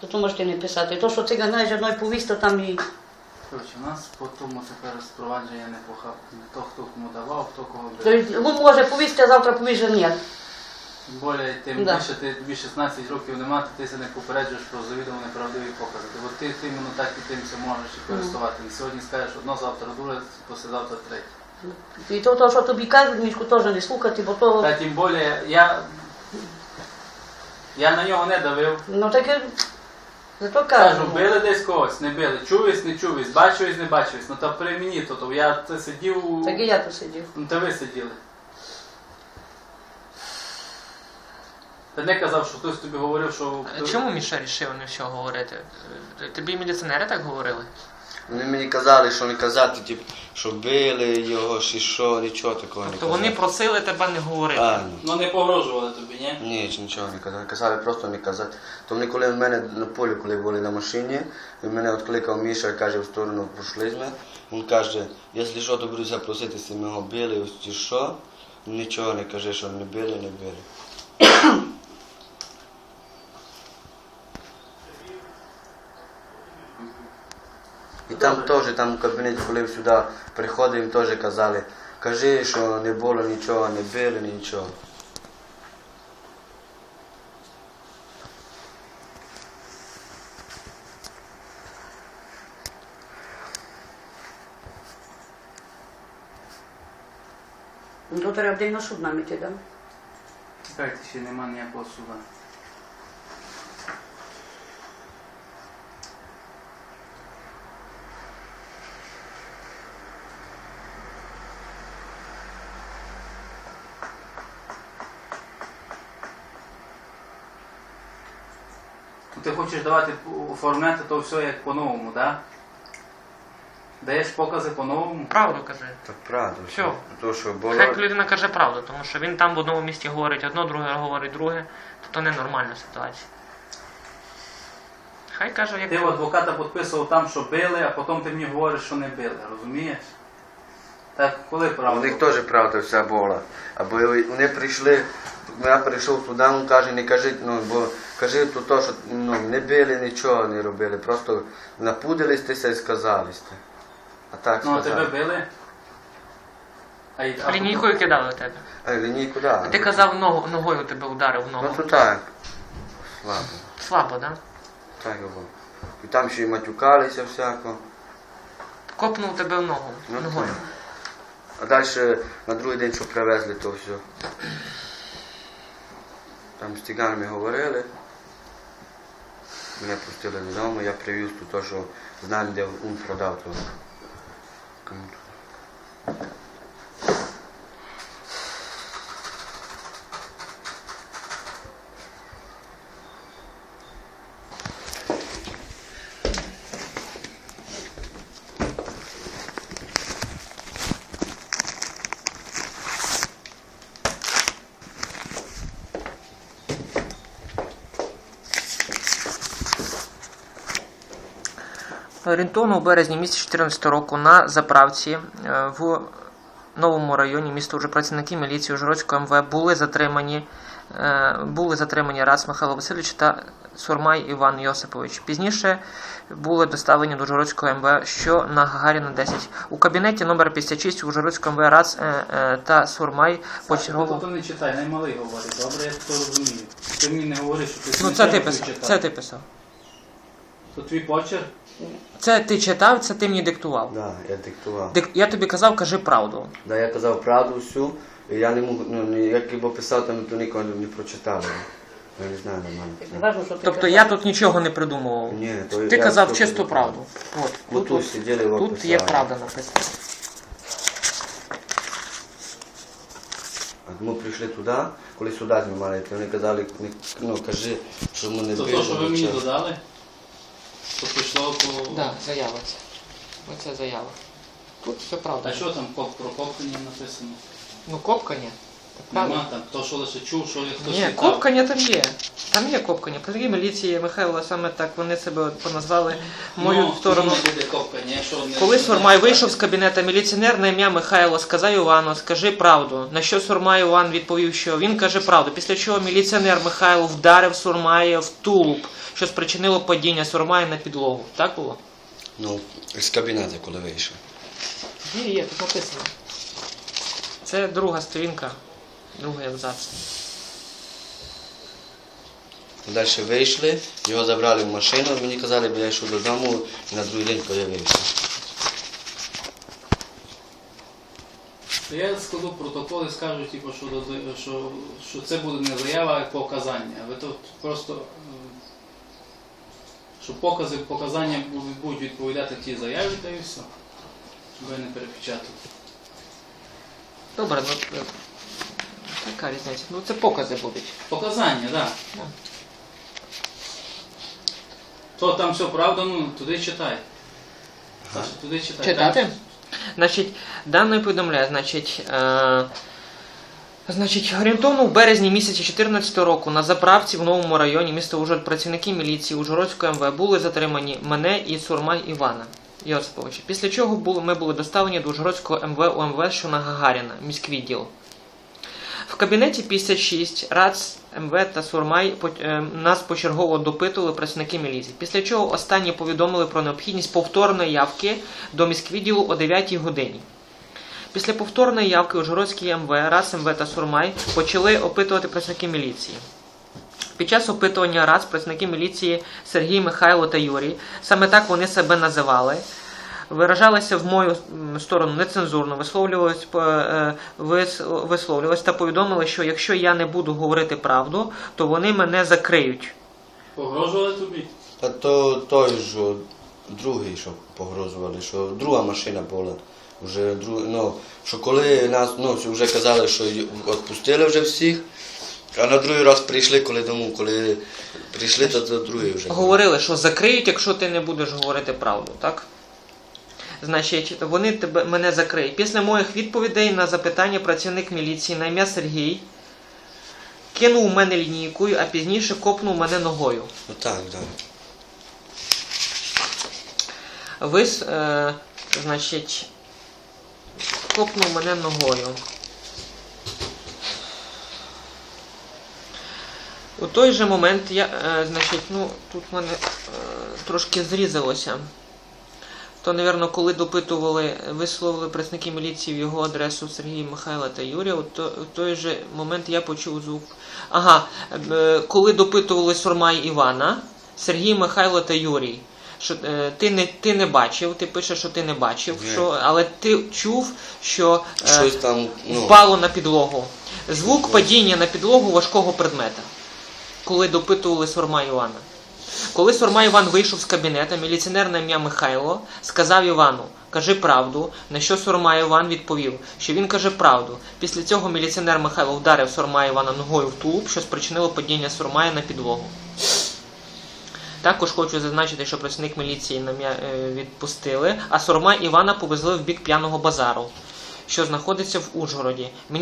То то можете не писати. То, що циган, знаєш, одної повість, то там і... Коротше, у нас по тому тепер спровадження не похав. Не то, хто кому давав, хто кого То брав. есть, ну, може повісти, а завтра повість, що ні. Тим більше, тим Да. більше ти тобі 16 років нема, то ти себе не попереджуєш про завідомо неправдиві покази. Бо ти, ти іменно так і тим все можеш і користувати. І сьогодні скажеш одно, завтра друге, послезавтра третє. І то, то, що тобі кажуть, мішку теж не слухати, бо то... Та тим більше, я, я на нього не давив. Ну таке... Зато Кажу, кажу. били десь когось, не били, Чувись, не чувись, бачусь, не бачусь. Ну та при мені то, то я це сидів, Так і я тут сидів. ну та ви сиділи. Та не казав, що хтось тобі говорив, що... Чому Міша рішив не все говорити? Тобі міліціонери так говорили? Вони мені казали, що не казати, типу, що били його, чи що, нічого такого не Тобто казали. вони просили тебе не говорити. А, ні. Ну не погрожували тобі, ні? Ні, чи нічого не казали. Казали просто не казати. То вони коли в мене на полі, коли були на машині, він мене відкликав Міша і каже, в сторону пішли ми. Він каже, якщо що, то буду запросити, ми його били, ось чи що. Нічого не каже, що не били, не били. І там теж, там в кабінеті, коли сюди приходив, їм теж казали, кажи, що не було нічого, не били, нічого. Ну то треба день на суд нам іти, да? Чекайте, ще нема ніякого суда. Ти хочеш давати оформляти то все як по-новому, так? Да? Даєш покази по-новому? Правду кажи. Так правда. Всьо. То, що було. Хай людина каже правду, тому що він там в одному місті говорить одно, друге говорить друге, то то ненормальна ситуація. Хай каже, як Ти у адвоката підписував там, що били, а потім ти мені говориш, що не били, розумієш? Так коли У них теж правда вся була. Або вони прийшли, я прийшов туди, він каже, не кажіть, ну, бо кажи то, то що ну, не били, нічого не робили, просто напудилися і сказали. сте. А так Ну, а сказали. тебе били? А, й- а лінійкою кидали в тебе. А лінійку, да. А ти казав, ногу, ногою тебе ударив в Ну ногу. то так. Слабо. Слабо, да? Так було. І там ще й матюкалися всяко. Копнув тебе в ногу. Ну, ногою. так. А далі на другий день, що привезли, то все. Там з тіганами говорили. Мене пустили додому, я привіз тут те, що знали, де він продав то. Орієнтовно у березні місяці 2014 року на заправці е, в новому районі міста вже працівники міліції Ужгородського МВ були затримані, е, були затримані Рац Михайло Васильович та Сурмай Іван Йосипович. Пізніше були доставлені до Ужгородського МВ, що на Гагаріна 10. У кабінеті номер 56 Ужгородського МВ Рац е, та Сурмай почергово. То не читай, наймалий говорить, добре, я то розумію. Ти мені не говориш, що ти Ну це ти писав. Це ти писав. То твій почерк? Це ти читав, це ти мені диктував. Да, я диктував. Дик- Я тобі казав, кажи правду. Да, я казав правду всю, і я не мог, ну, як його писав, там то нікого не прочитали. Я не знаю нормально. Тобто казав. я тут нічого не придумував. Ні, то Ти я казав чисту диктував. правду. От, Ну тут, тут сиділи, тут є правда написана. Ми прийшли туди, коли сюди знімали, то вони казали, ну кажи, що ми не То то, що ви мені додали? То пішло по... Да, заява ця. Оце заява. Тут все правда. А що там коп- про копкання написано? Ну, копка ні. Нема там, хто що лише чув, що хтось Ні, читав. копкання там є. Там є копкання. Працівники міліції Михайла саме так вони себе поназвали мою ну, сторону. чому буде копкання, якщо не- Коли Сурмай вийшов з кабінета міліціонер на ім'я Михайло сказав Івану, скажи правду. На що Сурмай Іван відповів, що він каже правду. Після чого міліціонер Михайло вдарив Сурмая в тулуб, що спричинило падіння Сурмая на підлогу. Так було? Ну, з кабінету, коли вийшов. Є, є, тут написано. Це друга сторінка, другий абзац. Далі вийшли, його забрали в машину, мені казали, бо я йшов додому і на другий день появився. Я складу протокол і скажу, типу, що, що, що це буде не заява, а показання. Ви тут просто що покази, показання будуть- відповідати ті заяві, та і все. Щоб ви не перепечатали. Добре, ну е, яка різниця? Ну це покази будуть. Показання, так. Да. То там все правда, ну туди читай. Саша, туди читай. Читати? Там- Значить, дане повідомляє, значить, е, значить, орієнтовно в березні місяці 2014 року на заправці в новому районі міста Ужгород працівники міліції Ужгородської МВ були затримані мене і Сурмай Івана Йосиповича. Після чого були, ми були доставлені до Ужгородського МВ УМВ, що на Гагаріна, міськвідділ. В кабінеті 56 РАЦ МВ та Сурмай е, нас почергово допитували працівники міліції. Після чого останні повідомили про необхідність повторної явки до міськвідділу о 9 годині. Після повторної явки Ужгородський МВ, РАЦ МВ та Сурмай почали опитувати працівники міліції. Під час опитування РАЦ працівники міліції Сергій, Михайло та Юрій, саме так вони себе називали, виражалися в мою сторону нецензурно, висловлювались, по- е, висловлювались та повідомили, що якщо я не буду говорити правду, то вони мене закриють. Погрожували тобі? Та то той ж другий, що погрожували, що друга машина була. Вже друг, ну, що коли нас ну, вже казали, що відпустили вже всіх, а на другий раз прийшли, коли дому, коли прийшли, то, то другий вже. Говорили, що закриють, якщо ти не будеш говорити правду, так? Значить, вони тебе, мене закриють. Після моїх відповідей на запитання працівник міліції на ім'я Сергій кинув у мене лінійкою, а пізніше копнув мене ногою. Ну так, так. Вис, е, значить, копнув мене ногою. У той же момент я, е, значить, ну, тут в мене е, трошки зрізалося. То, напевно, коли допитували, висловили представники міліції в його адресу Сергія Михайла та Юрія, то, у той же момент я почув звук. Ага, е, коли допитували Сурмай Івана, Сергій Михайло та Юрій. Що е, ти не ти не бачив, ти пишеш, що ти не бачив, Ні. що, але ти чув, що е, Щось там, ну, впало на підлогу. Звук падіння на підлогу важкого предмета, коли допитували Сурма Івана. Коли Сурма Іван вийшов з кабінета, міліціонер на ім'я Михайло сказав Івану, кажи правду, на що Сурма Іван відповів, що він каже правду. Після цього міліціонер Михайло вдарив Сурма Івана ногою в тулуб, що спричинило падіння Сурмая на підлогу. Також хочу зазначити, що працівник міліції е, відпустили, а Сурма Івана повезли в бік п'яного базару, що знаходиться в Ужгороді.